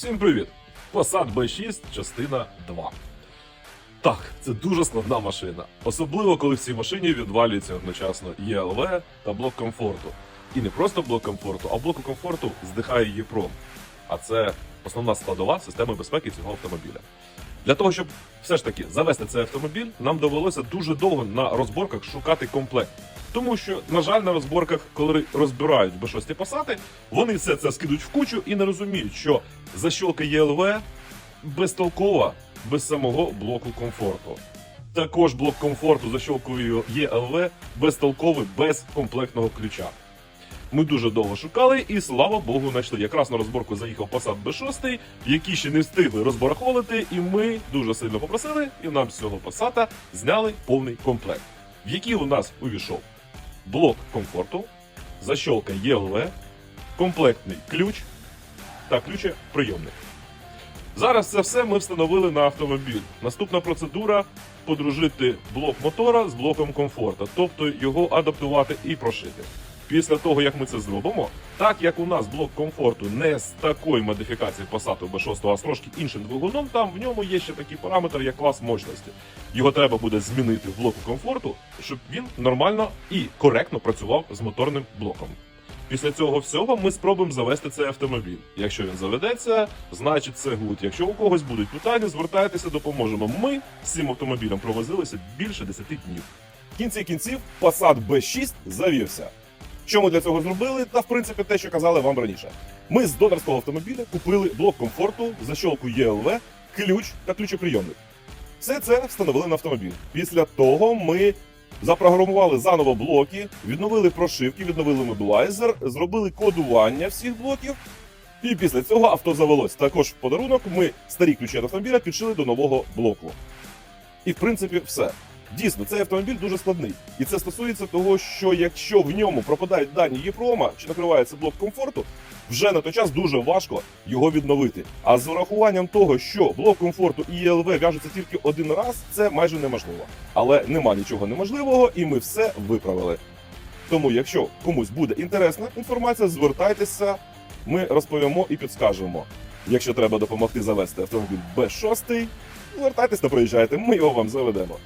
Всім привіт! Passat B6, частина 2. Так, це дуже складна машина. Особливо, коли в цій машині відвалюється одночасно ЄЛВ та блок комфорту. І не просто блок комфорту, а блоку комфорту здихає ЄПРОМ. А це основна складова системи безпеки цього автомобіля. Для того, щоб все ж таки завести цей автомобіль, нам довелося дуже довго на розборках шукати комплект. Тому що, на жаль, на розборках, коли розбирають B6 Passat, вони все це скидуть в кучу і не розуміють, що защолка ЄЛВ безтолкова без самого блоку комфорту. Також блок комфорту защолкою ЄЛВ безтолковий без комплектного ключа. Ми дуже довго шукали і слава Богу, знайшли. Якраз на розборку заїхав Passat B6, які ще не встигли розбарахолити, і ми дуже сильно попросили, і нам з цього Passat зняли повний комплект, в який у нас увійшов блок комфорту, защолка ЄЛВ, комплектний ключ та ключеприйомник. Зараз це все ми встановили на автомобіль. Наступна процедура подружити блок мотора з блоком комфорта, тобто його адаптувати і прошити. Після того, як ми це зробимо, так як у нас блок комфорту не з такої модифікації Passat B6, а з трошки іншим двигуном, там в ньому є ще такий параметр, як клас мощності. Його треба буде змінити в блоку комфорту, щоб він нормально і коректно працював з моторним блоком. Після цього всього ми спробуємо завести цей автомобіль. Якщо він заведеться, значить це гуд. Якщо у когось будуть питання, звертайтеся, допоможемо. Ми з цим автомобілем провозилися більше 10 днів. В кінці кінців Passat B6 завівся. Що ми для цього зробили? Та в принципі те, що казали вам раніше. Ми з донорського автомобіля купили блок комфорту, защолку ЄЛВ, ключ та ключоприйомник. Все це встановили на автомобіль. Після того ми запрограмували заново блоки, відновили прошивки, відновили мобілайзер, зробили кодування всіх блоків. І після цього авто завелось. Також в подарунок ми старі ключі від автомобіля підшили до нового блоку. І в принципі все. Дійсно, цей автомобіль дуже складний. І це стосується того, що якщо в ньому пропадають дані Єпрома чи накривається блок комфорту, вже на той час дуже важко його відновити. А з урахуванням того, що блок комфорту і ЄЛВ в'яжуться тільки один раз, це майже неможливо. Але нема нічого неможливого, і ми все виправили. Тому, якщо комусь буде інтересна інформація, звертайтеся, ми розповімо і підскажемо. Якщо треба допомогти завести автомобіль Б6, звертайтесь та приїжджайте, ми його вам заведемо.